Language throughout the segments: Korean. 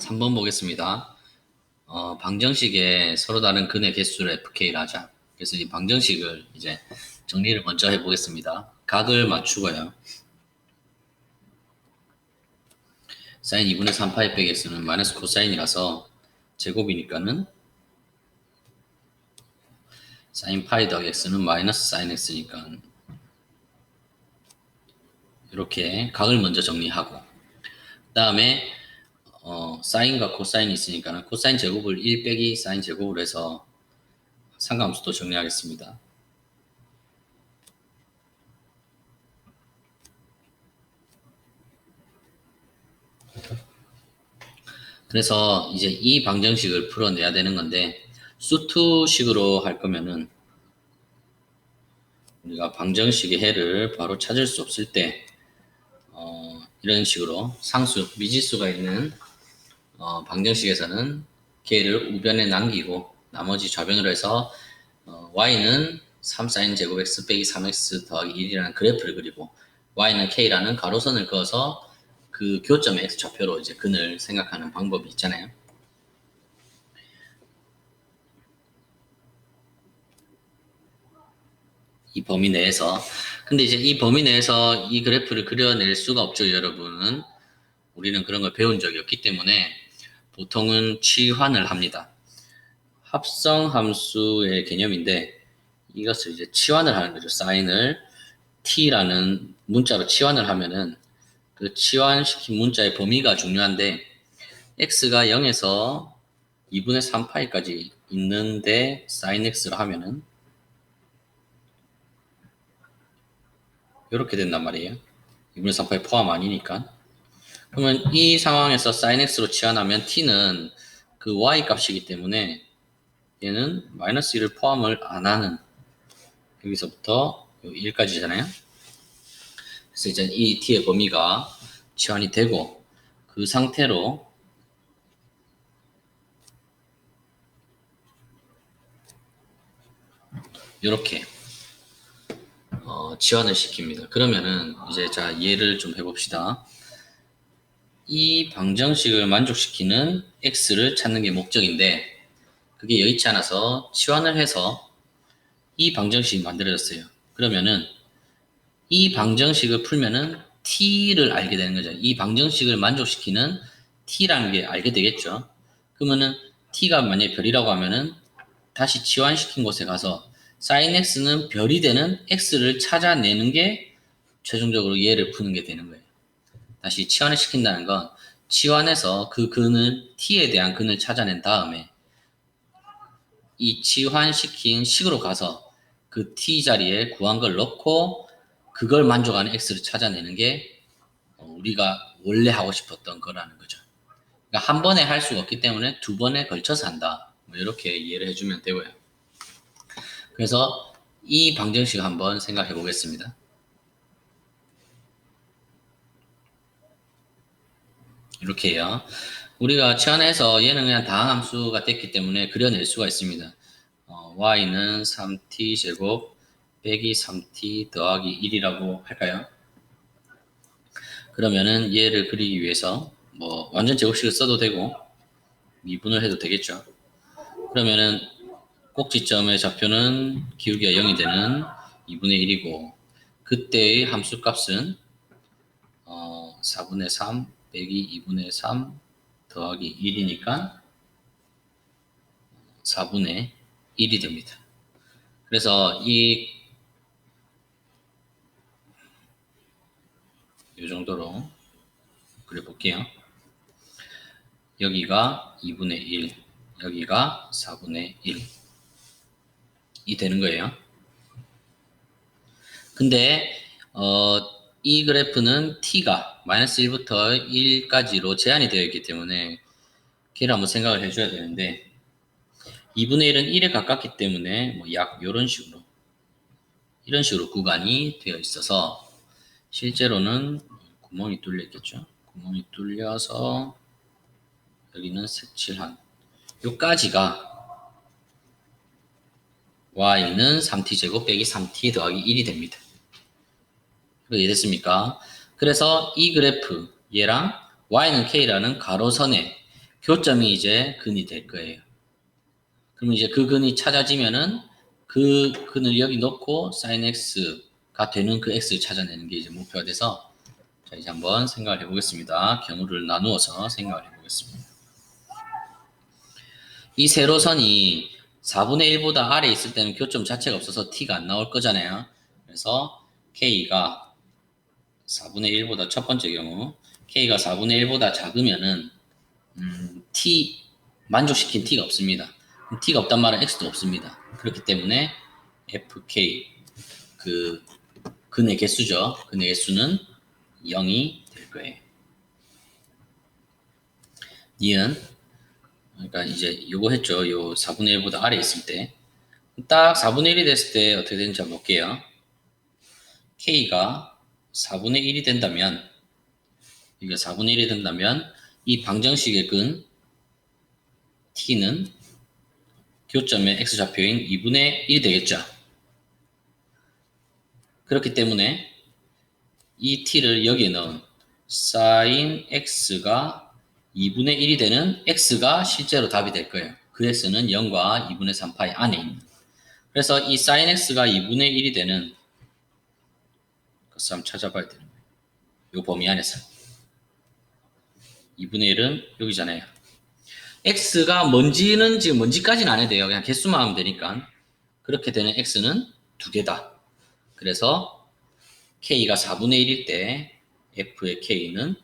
3번 보겠습니다. 어, 방정식에 서로 다른 근의 개수를 FK를 하자. 그래서 이 방정식을 이제 정리를 먼저 해보겠습니다. 각을 맞추고요. 사인 2분의 3 파이 빼기 x는 마이너스 코사인이라서 제곱이니까는 사인 파이 더하기 x는 마이너스 사인 x니까 이렇게 각을 먼저 정리하고 그 다음에 어, 사인과 코사인이 있으니까 코사인 제곱을 1 빼기 사인 제곱을 해서 상감수도 정리하겠습니다. 그래서 이제 이 방정식을 풀어내야 되는 건데 수투식으로 할 거면은 우리가 방정식의 해를 바로 찾을 수 없을 때 어, 이런 식으로 상수 미지수가 있는 어, 방정식에서는 걔를 우변에 남기고 나머지 좌변으로 해서 어, y는 3sin 제곱 x 빼기 3x 더하기 1이라는 그래프를 그리고 y는 k라는 가로선을 그어서 그 교점의 x 좌표로 이제 근을 생각하는 방법이 있잖아요. 이 범위 내에서 근데 이제 이 범위 내에서 이 그래프를 그려낼 수가 없죠, 여러분은. 우리는 그런 걸 배운 적이 없기 때문에 보통은 치환을 합니다. 합성 함수의 개념인데 이것을 이제 치환을 하는 거죠. 사인을 t라는 문자로 치환을 하면은 그 치환시킨 문자의 범위가 중요한데 x가 0에서 2분의 3파이까지 있는데 sin x를 하면은 이렇게 된단 말이에요. 2분의 3파이 포함 아니니까. 그러면 이 상황에서 sin x로 치환하면 t는 그 y 값이기 때문에 얘는 마이너스 1을 포함을 안 하는 여기서부터 1까지잖아요. 그래서 이제 이 t의 범위가 치환이 되고 그 상태로 이렇게 어, 지원을 시킵니다. 그러면은 이제 자 예를 좀 해봅시다. 이 방정식을 만족시키는 x를 찾는 게 목적인데 그게 여의치 않아서 치환을 해서 이 방정식이 만들어졌어요. 그러면은 이 방정식을 풀면은 t를 알게 되는 거죠. 이 방정식을 만족시키는 t라는 게 알게 되겠죠. 그러면은 t가 만약에 별이라고 하면은 다시 치환시킨 곳에 가서 sin x는 별이 되는 x를 찾아내는 게 최종적으로 얘를 푸는 게 되는 거예요. 다시 치환을 시킨다는 건 치환해서 그 근을 t에 대한 근을 찾아낸 다음에 이 치환시킨 식으로 가서 그 t 자리에 구한 걸 넣고 그걸 만족하는 x를 찾아내는 게 우리가 원래 하고 싶었던 거라는 거죠. 그러니까 한 번에 할 수가 없기 때문에 두 번에 걸쳐서 한다. 뭐 이렇게 이해를 해주면 되고요. 그래서 이 방정식 한번 생각해 보겠습니다. 이렇게요. 우리가 치환해서 얘는 그냥 다항함수가 됐기 때문에 그려낼 수가 있습니다. 어, y는 3t 제곱 빼기 3t 더하기 1이라고 할까요? 그러면은 얘를 그리기 위해서 뭐 완전 제곱식을 써도 되고 미분을 해도 되겠죠. 그러면은 꼭지점의 좌표는 기울기가 0이 되는 2분의 1이고 그때의 함수 값은 어, 4분의 3 빼기 2분의 3 더하기 1이니까 4분의 1이 됩니다. 그래서 이, 이 정도로 그려볼게요. 여기가 2분의 1, 여기가 4분의 1. 이 되는 거예요. 근데, 어, 이 그래프는 t가 마이너스 1부터 1까지로 제한이 되어 있기 때문에 걔를 한번 생각을 해줘야 되는데 2분의 1은 1에 가깝기 때문에 뭐 약 이런 식으로 이런 식으로 구간이 되어 있어서 실제로는 구멍이 뚫려 있겠죠. 구멍이 뚫려서 여기는 색칠한 요까지가 y는 3t제곱 빼기 3t 더하기 1이 됩니다. 이해됐습니까? 그래서 이 그래프 얘랑 y는 k라는 가로선에 교점이 이제 근이 될 거예요. 그럼 이제 그 근이 찾아지면은 그 근을 여기 넣고 sin x가 되는 그 x를 찾아내는 게 이제 목표가 돼서 자 이제 한번 생각을 해보겠습니다. 경우를 나누어서 생각을 해보겠습니다. 이 세로선이 4분의 1보다 아래 있을 때는 교점 자체가 없어서 t가 안 나올 거잖아요. 그래서 k가 4분의 1보다 첫 번째 경우 k가 4분의 1보다 작으면은 음, t 만족시킨 t가 없습니다. t가 없단 말은 x도 없습니다. 그렇기 때문에 fk 그 근의 개수죠. 근의 개수는 0이 될 거예요. 니은 그러니까 이제 요거 했죠. 요 4분의 1보다 아래 있을 때 딱 4분의 1이 됐을 때 어떻게 되는지 한번 볼게요. k가 4분의 1이 된다면 이게 4분의 1이 된다면 이 방정식의 근 t는 교점의 x좌표인 2분의 1이 되겠죠. 그렇기 때문에 이 t를 여기에 넣은 sin x가 2분의 1이 되는 x가 실제로 답이 될 거예요. 그 x는 0과 2분의 3파이 안에 있는. 그래서 이 sin x가 2분의 1이 되는 한번 찾아봐야 되는 거예요. 이 범위 안에서. 2분의 1은 여기잖아요. x가 뭔지는 지금 뭔지까지는 안 해도 돼요. 그냥 개수만 하면 되니까. 그렇게 되는 x는 두 개다. 그래서 k가 4분의 1일 때 f의 k는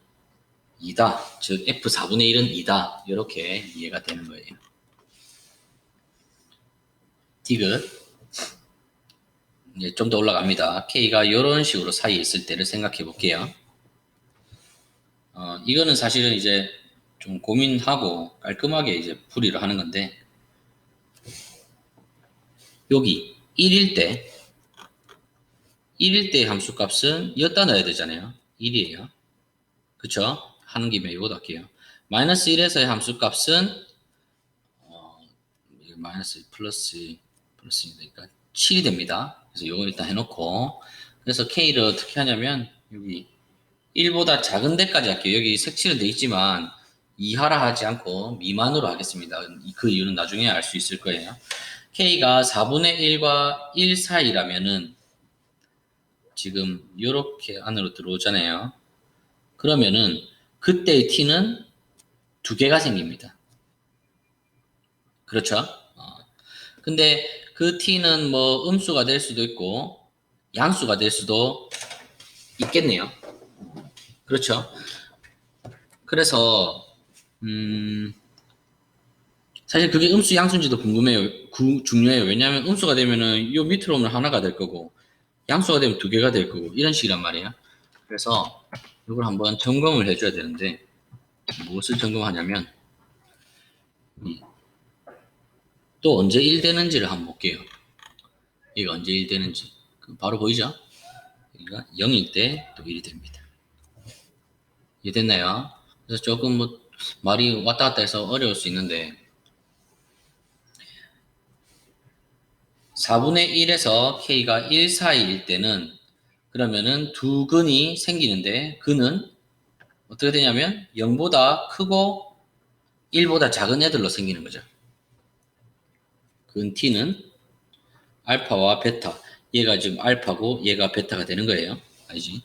2다. 즉 f 4분의 1은 2다. 이렇게 이해가 되는 거예요. 디귿 이제 좀 더 올라갑니다. k가 이런 식으로 사이에 있을 때를 생각해 볼게요. 어, 이거는 사실은 이제 좀 고민하고 깔끔하게 이제 풀이를 하는 건데 여기 1일 때 1일 때 함수 값은 여기다 넣어야 되잖아요. 1이에요. 그쵸? 하는 김에 이것도 할게요. 마이너스 1에서의 함수 값은 어, 마이너스 플러스 플러스니까 7이 됩니다. 그래서 이거 일단 해놓고 그래서 K를 어떻게 하냐면 여기 1보다 작은 데까지 할게요. 여기 색칠은 돼 있지만 이하라 하지 않고 미만으로 하겠습니다. 그 이유는 나중에 알 수 있을 거예요. K가 4분의 1과 1 사이라면은 지금 이렇게 안으로 들어오잖아요. 그러면은 그때의 t는 두 개가 생깁니다. 그렇죠? 어. 근데 그 t는 뭐 음수가 될 수도 있고 양수가 될 수도 있겠네요. 그렇죠? 그래서 음 사실 그게 음수 양수인지도 궁금해요. 구, 중요해요. 왜냐하면 음수가 되면은 요 밑으로 오면 하나가 될 거고 양수가 되면 두 개가 될 거고 이런 식이란 말이에요. 그래서 이걸 한번 점검을 해줘야 되는데 무엇을 점검하냐면 또 언제 1 되는지를 한번 볼게요. 이게 언제 1 되는지 바로 보이죠? 여기가 0일 때 또 1이 됩니다. 이해 됐나요? 그래서 조금 뭐 말이 왔다 갔다 해서 어려울 수 있는데 4분의 1에서 k가 1 사이일 때는 그러면은 두 근이 생기는데 근은 어떻게 되냐면 0보다 크고 1보다 작은 애들로 생기는 거죠. 근 t는 알파와 베타 얘가 지금 알파고 얘가 베타가 되는 거예요. 알지?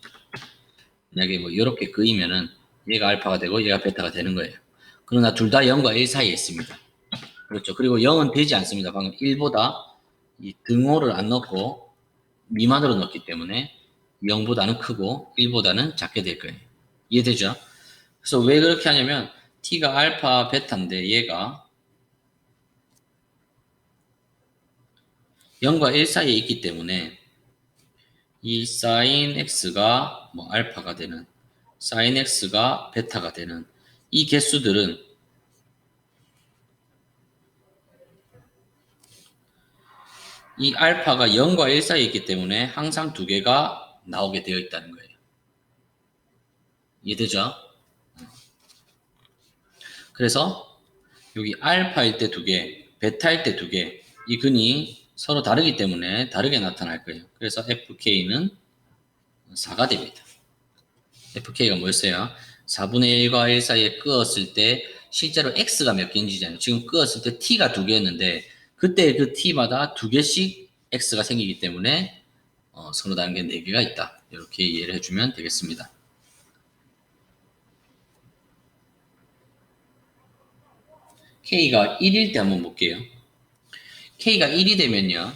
만약에 뭐 이렇게 그이면은 얘가 알파가 되고 얘가 베타가 되는 거예요. 그러나 둘 다 0과 1 사이에 있습니다. 그렇죠. 그리고 0은 되지 않습니다. 방금 1보다 이 등호를 안 넣고 미만으로 넣기 때문에 0보다는 크고 1보다는 작게 될 거예요. 이해되죠? 그래서 왜 그렇게 하냐면 t가 알파 베타인데 얘가 0과 1 사이에 있기 때문에 이 sin x가 뭐 알파가 되는 sin x가 베타가 되는 이 개수들은 이 알파가 0과 1 사이에 있기 때문에 항상 두 개가 나오게 되어 있다는 거예요. 이해되죠? 그래서 여기 알파일 때 두 개, 베타일 때 두 개, 이 근이 서로 다르기 때문에 다르게 나타날 거예요. 그래서 FK는 4가 됩니다. FK가 뭐였어요? 4분의 1과 1 사이에 끄었을 때 실제로 x가 몇 개인지잖아요. 지금 끄었을 때 t가 두 개였는데 그때 그 t마다 두 개씩 x가 생기기 때문에 어, 서로 다른 게 네 개가 있다. 이렇게 이해를 해주면 되겠습니다. k가 1일 때 한번 볼게요. K가 1이 되면요.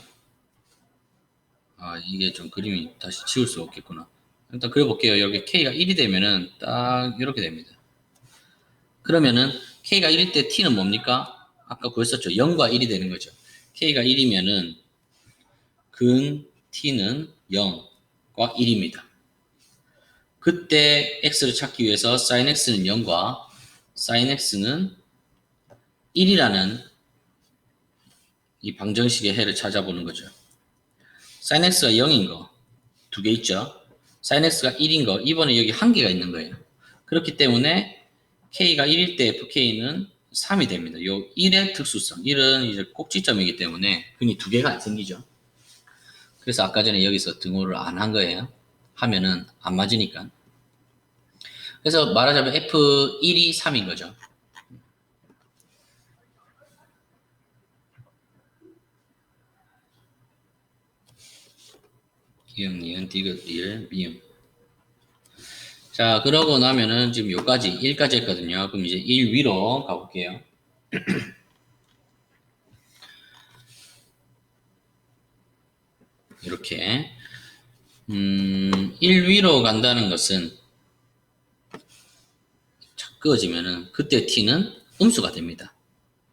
아 이게 좀 그림이 다시 지울 수 없겠구나. 일단 그려볼게요. 여기 k가 1이 되면은 딱 이렇게 됩니다. 그러면은 k가 1일 때 t는 뭡니까? 아까 구했었죠. 0과 1이 되는 거죠. k가 1이면은 근 t는 0과 1입니다. 그때 x를 찾기 위해서 sin x는 0과 sin x는 1이라는 이 방정식의 해를 찾아보는 거죠. sin x가 0인 거 두 개 있죠. sin x가 1인 거 이번에 여기 한 개가 있는 거예요. 그렇기 때문에 k가 1일 때 fk는 3이 됩니다. 요 1의 특수성 1은 이제 꼭지점이기 때문에 근이 두 개가 안 생기죠. 그래서 아까 전에 여기서 등호를 안 한 거예요. 하면은 안 맞으니까. 그래서 말하자면 f1이 3인 거죠. 니은, 디귿, 리을, 미음. 자, 그러고 나면은 지금 요까지, 1까지 했거든요. 그럼 이제 1 위로 가볼게요. 이렇게. 음, 1 위로 간다는 것은 착 그어지면은 그때 t는 음수가 됩니다.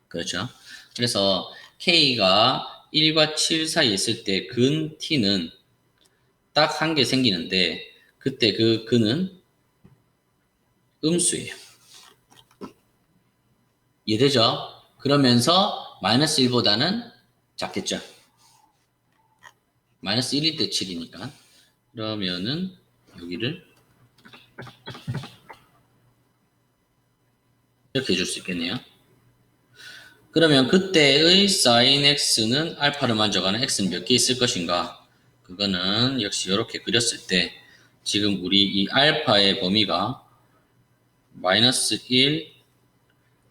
그렇죠? 그래서 k가 1과 7 사이에 있을 때 근 t는 딱 한 개 생기는데 그때 그 근은 음수예요. 이해되죠? 그러면서 마이너스 1보다는 작겠죠? 마이너스 1일 때 7이니까 그러면은 여기를 이렇게 해줄 수 있겠네요. 그러면 그때의 sin x는 알파를 만져가는 x는 몇 개 있을 것인가? 그거는 역시 이렇게 그렸을 때 지금 우리 이 알파의 범위가 마이너스 1,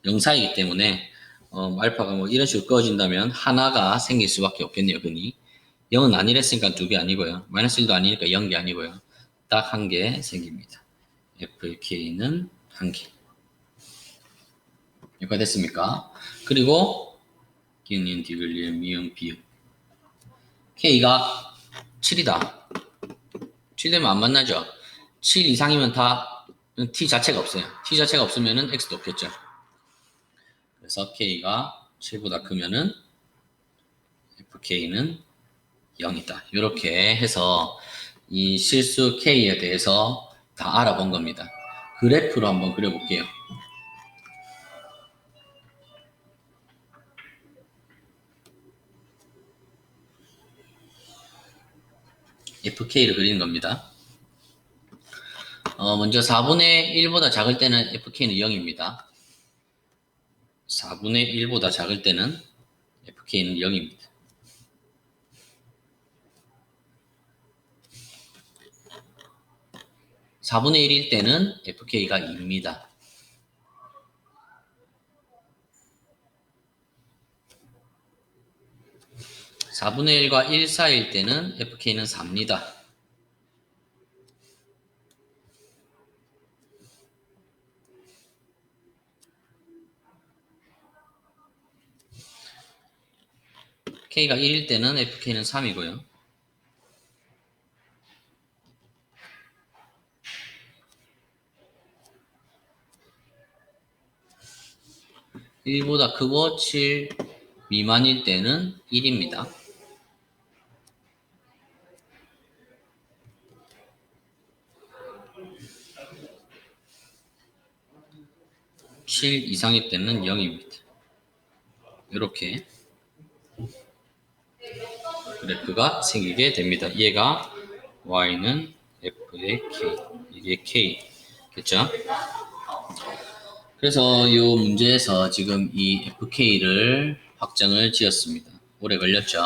0 사이기 때문에 어, 알파가 뭐 이런 식으로 꺼진다면 하나가 생길 수밖에 없겠네요. 근이 0은 아니랬으니까 두 개 아니고요. 마이너스 1도 아니니까 0개 아니고요. 딱 한 개 생깁니다. FK는 한 개. 여기가 됐습니까? 그리고 기은인 디글리엘 미음 비읍 K가 7이다. 7 되면 안 만나죠? 7 이상이면 다 T 자체가 없어요. T 자체가 없으면은 X도 없겠죠. 그래서 K가 7보다 크면은 FK는 0이다. 이렇게 해서 이 실수 K에 대해서 다 알아본 겁니다. 그래프로 한번 그려볼게요. FK를 그리는 겁니다. 어, 먼저 4분의 1보다 작을 때는 FK는 0입니다. 4분의 1보다 작을 때는 FK는 0입니다. (4분의 1일) 때는 FK가 2입니다. (4분의 1과 1 사이일 때는 FK는 4입니다. K가 1일 때는 FK는 3이고요. (1보다) 크고 (7) 미만일 때는 (1입니다) (7) 이상일 때는 (0입니다) 이렇게 그래프가 생기게 됩니다. 얘가 y는 f의 k, 이게 k겠죠? 그래서 이 문제에서 지금 이 fk를 확정을 지었습니다. 오래 걸렸죠?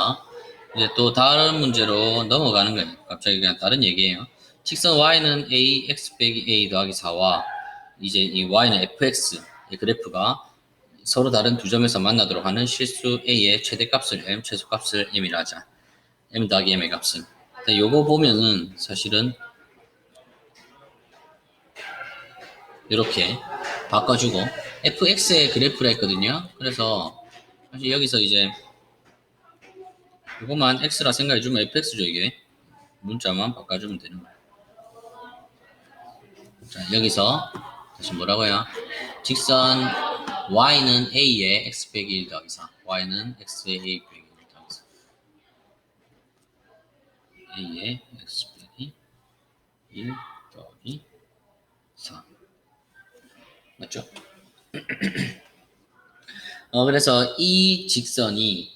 이제 또 다른 문제로 넘어가는 거예요. 갑자기 그냥 다른 얘기예요. 직선 y는 a x 빼기 a 더하기 4와 이제 이 y는 fx 이 그래프가 서로 다른 두 점에서 만나도록 하는 실수 a의 최대값을 m, 최소값을 m이라 하자. m 더하기 m의 값은. 요거 보면은 사실은 이렇게 바꿔주고 fx의 그래프라 했거든요. 그래서 사실 여기서 이제 이것만 x라 생각해주면 fx죠 이게 문자만 바꿔주면 되는 거예요. 자 여기서 다시 뭐라고요? 직선 y는 a의 x 빼기 1 더하기 4 y는 x의 a 빼기 1 더하기 4 a의 x 빼기 1 더하기 4 맞죠? 어, 그래서 이 직선이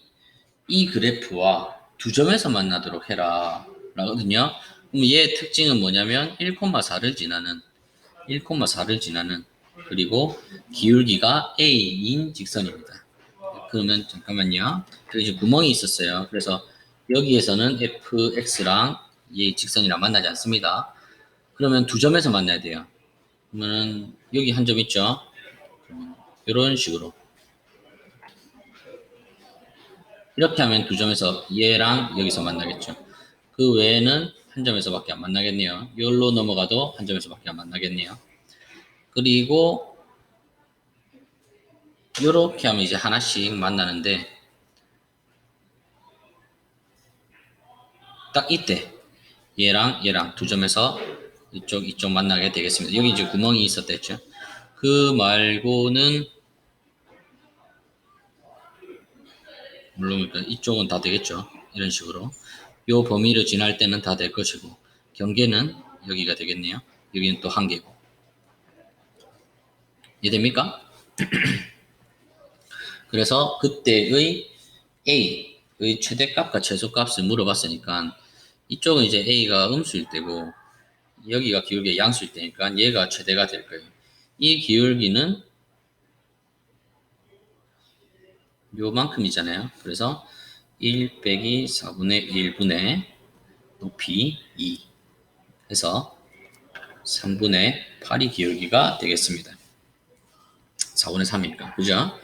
이 그래프와 두 점에서 만나도록 해라 라거든요. 그럼 얘의 특징은 뭐냐면 1,4를 지나는 1,4를 지나는 그리고 기울기가 a인 직선입니다. 그러면 잠깐만요. 여기 지금 구멍이 있었어요. 그래서 여기에서는 fx랑 이 직선이랑 만나지 않습니다. 그러면 두 점에서 만나야 돼요. 그러면은 여기 한 점 있죠? 이런 식으로 이렇게 하면 두 점에서 얘랑 여기서 만나겠죠. 그 외에는 한 점에서밖에 안 만나겠네요. 여기로 넘어가도 한 점에서밖에 안 만나겠네요. 그리고 이렇게 하면 이제 하나씩 만나는데 딱 이때 얘랑 얘랑 두 점에서 이쪽 이쪽 만나게 되겠습니다. 여기 이제 구멍이 있었댔죠. 그 말고는 물론 이쪽은 다 되겠죠. 이런 식으로 요 범위를 지날 때는 다 될 것이고 경계는 여기가 되겠네요. 여기는 또한 개고 이해됩니까? 그래서 그때의 a의 최대값과 최소값을 물어봤으니까 이쪽은 이제 a가 음수일 때고 여기가 기울기 양수일 때니까 얘가 최대가 될 거예요. 이 기울기는 요만큼이잖아요. 그래서 1 빼기 4분의 1분의 높이 2 해서 3분의 8이 기울기가 되겠습니다. 4분의 3이니까 그죠?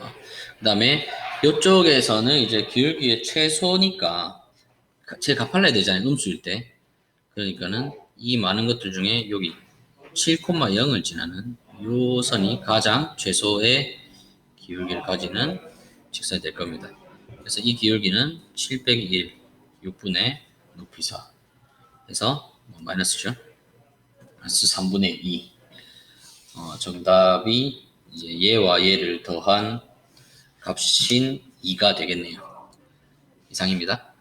그 다음에 이쪽에서는 이제 기울기의 최소니까 제 갚아야 되잖아요. 음수일 때. 그러니까는 이 많은 것들 중에 여기 7,0을 지나는 요 선이 가장 최소의 기울기를 가지는 직선이 될 겁니다. 그래서 이 기울기는 7 빼기 1, 6분의 높이 4 해서 뭐 마이너스죠. 마이너스 3분의 2 어, 정답이 이제 얘와 얘를 더한 값인 2가 되겠네요. 이상입니다.